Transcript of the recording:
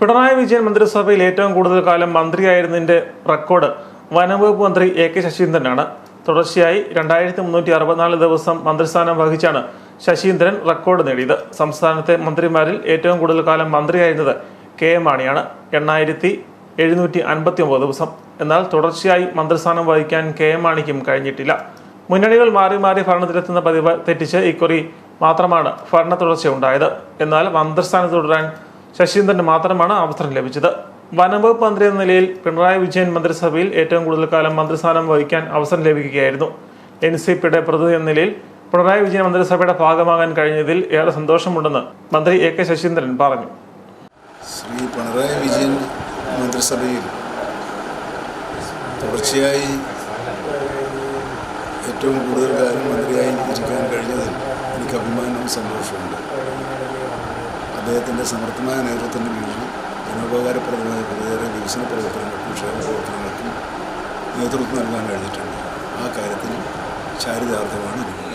പിണറായി വിജയൻ മന്ത്രിസഭയിൽ ഏറ്റവും കൂടുതൽ കാലം മന്ത്രിയായിരുന്നതിന്റെ റെക്കോർഡ് വനംവകുപ്പ് മന്ത്രി എ കെ ശശീന്ദ്രനാണ്. തുടർച്ചയായി രണ്ടായിരത്തി മുന്നൂറ്റി അറുപത്തിനാല് ദിവസം മന്ത്രിസ്ഥാനം വഹിച്ചാണ് ശശീന്ദ്രൻ റെക്കോർഡ് നേടിയത്. സംസ്ഥാനത്തെ മന്ത്രിമാരിൽ ഏറ്റവും കൂടുതൽ കാലം മന്ത്രിയായിരുന്നത് കെ എം മാണിയാണ്. എണ്ണായിരത്തി എഴുന്നൂറ്റി അൻപത്തി ഒമ്പത് ദിവസം. എന്നാൽ തുടർച്ചയായി മന്ത്രിസ്ഥാനം വഹിക്കാൻ കെ എം മാണിക്കും കഴിഞ്ഞിട്ടില്ല. മുന്നണികൾ മാറി മാറി ഭരണത്തിലെത്തുന്ന പതിവ് തെറ്റിച്ച് ഇക്കുറി മാത്രമാണ് ഭരണ തുടർച്ച ഉണ്ടായത് എന്നാൽ മന്ത്രിസ്ഥാനത്ത് തുടരാൻ ശശീന്ദ്രന് മാത്രമാണ് അവസരം ലഭിച്ചത്. വനംവകുപ്പ് മന്ത്രി എന്ന നിലയിൽ പിണറായി വിജയൻ മന്ത്രിസഭയിൽ ഏറ്റവും കൂടുതൽ കാലം മന്ത്രിസ്ഥാനം വഹിക്കാൻ അവസരം ലഭിക്കുകയായിരുന്നു. എൻ സി പിയുടെ പ്രതിനിധി എന്ന നിലയിൽ പിണറായി വിജയൻ മന്ത്രിസഭയുടെ ഭാഗമാകാൻ കഴിഞ്ഞതിൽ ഏറെ സന്തോഷമുണ്ടെന്ന് മന്ത്രി എ കെ ശശീന്ദ്രൻ പറഞ്ഞു. ശ്രീ പിണറായി വിജയൻ മന്ത്രിസഭയിൽ തുടർച്ചയായി ഏറ്റവും കൂടുതൽ കാലം മന്ത്രിയായി ഇരിക്കാൻ കഴിഞ്ഞതിൽ എനിക്ക് അഭിമാനവും സന്തോഷമുണ്ട് അദ്ദേഹത്തിന്റെ സമർത്ഥമായ നേതൃത്വത്തിന്റെ കീഴിൽ ജനോപകാരപ്രദമായ പ്രതിരോധ വികസന പ്രവർത്തനങ്ങൾക്കും ക്ഷേമ പ്രവർത്തനങ്ങൾക്കും നേതൃത്വം നൽകാൻ കഴിഞ്ഞിട്ടുണ്ട്. ആ കാര്യത്തിൽ ചാരിതാർത്ഥമാണ് എനിക്ക്